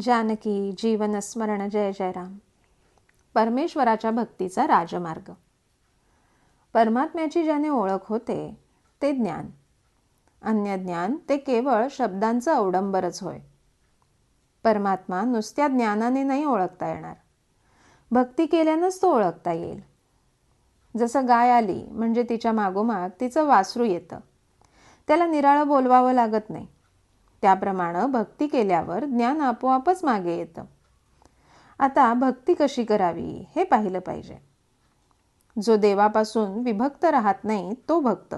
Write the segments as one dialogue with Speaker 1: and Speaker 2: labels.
Speaker 1: जानकी जीवनस्मरण जय जयराम परमेश्वराच्या भक्तीचा राजमार्ग. परमात्म्याची ज्याने ओळख होते ते ज्ञान. अन्य ज्ञान ते केवळ शब्दांचं अवडंबरच होय. परमात्मा नुसत्या ज्ञानाने नाही ओळखता येणार. भक्ती केल्यानंच तो ओळखता येईल. जसं गाय आली म्हणजे तिच्या मागोमाग तिचं वासरू येतं. त्याला निराळं बोलवावं लागत नाही. त्याप्रमाणे भक्ती केल्यावर ज्ञान आपोआपच मागे येतं. आता भक्ती कशी करावी हे पाहिलं पाहिजे. जो देवापासून विभक्त राहत नाही तो भक्त.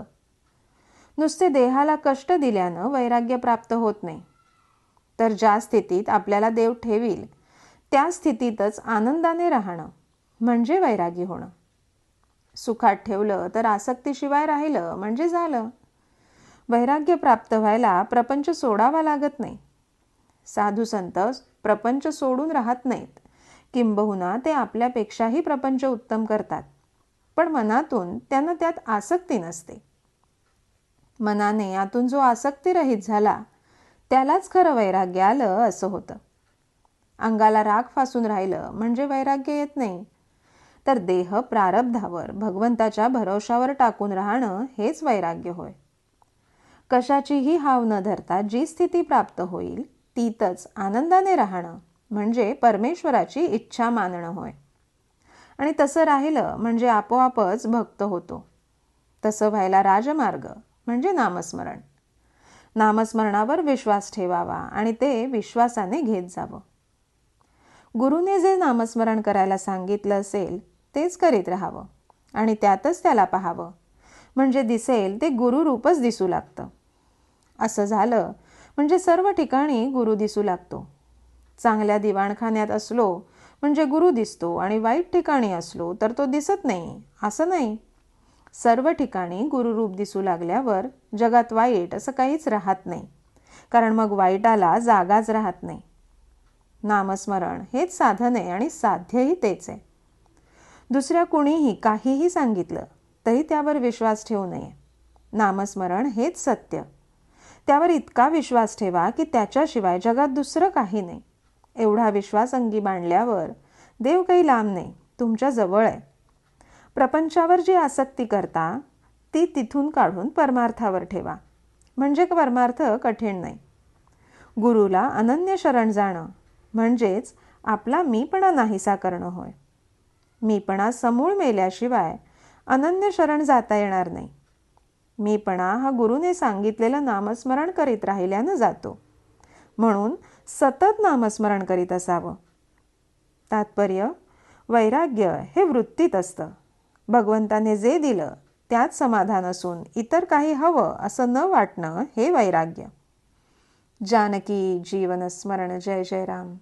Speaker 1: नुसते देहाला कष्ट दिल्यानं वैराग्य प्राप्त होत नाही. तर ज्या स्थितीत आपल्याला देव ठेवील त्या स्थितीतच आनंदाने राहणं म्हणजे वैरागी होणं. सुखात ठेवलं तर आसक्तीशिवाय राहिलं म्हणजे झालं. वैराग्य प्राप्त व्हायला प्रपंच सोडावा लागत नाही. साधू संत प्रपंच सोडून राहत नाहीत. किंबहुना ते आपल्यापेक्षाही प्रपंच उत्तम करतात. पण मनातून त्यांना त्यात आसक्ती नसते. मनाने यातून जो आसक्तीरहित झाला त्यालाच खरं वैराग्य आलं असं होतं. अंगाला राग फासून राहिलं म्हणजे वैराग्य येत नाही. तर देह प्रारब्धावर भगवंताच्या भरवशावर टाकून राहणं हेच वैराग्य होय. कशाचीही हाव न धरता जी स्थिती प्राप्त होईल तीतच आनंदाने राहणं म्हणजे परमेश्वराची इच्छा मानणं होय. आणि तसं राहिलं म्हणजे आपोआपच भक्त होतो. तसं व्हायला राजमार्ग म्हणजे नामस्मरण. नामस्मरणावर विश्वास ठेवावा आणि ते विश्वासाने घेत जावं. गुरुने जे नामस्मरण करायला सांगितलं असेल तेच करीत राहावं आणि त्यातच त्याला पाहावं. म्हणजे दिसेल ते गुरुरूपच दिसू लागतं. असं झालं. म्हणजे सर्व ठिकाणी गुरु दिसू लागतो. चांगल्या दिवाणखान्यात असलो म्हणजे गुरु दिसतो आणि वाईट ठिकाणी असलो तर तो दिसत नाही असं नाही. सर्व ठिकाणी गुरुरूप दिसू लागल्यावर जगात वाईट असं काहीच राहत नाही. कारण मग वाईटाला जागाच राहत नाही. नामस्मरण हेच साधन आहे आणि साध्यही तेच आहे. दुसऱ्या कुणीही काहीही सांगितलं तरी त्यावर विश्वास ठेवू नये. नामस्मरण हेच सत्य. त्यावर इतका विश्वास ठेवा की त्याच्याशिवाय जगात दुसरं काही नाही. एवढा विश्वास अंगी बांधल्यावर देव काही लांब नाही तुमच्या जवळ आहे. प्रपंचावर जी आसक्ती करता ती तिथून काढून परमार्थावर ठेवा. म्हणजे परमार्थ कठीण नाही. गुरुला अनन्य शरण जाणं म्हणजेच आपला मीपणा नाहीसा करणं होय. मीपणा समूळ मेल्याशिवाय अनन्य शरण जाता येणार नाही. मीपणा हा गुरुने सांगितलेलं नामस्मरण करीत राहिल्यानं जातो. म्हणून सतत नामस्मरण करीत असावं. तात्पर्य वैराग्य हे वृत्तीत असतं. भगवंताने जे दिलं त्यात समाधान असून इतर काही हवं असं न वाटणं हे वैराग्य. जानकी जीवन स्मरण जय जय राम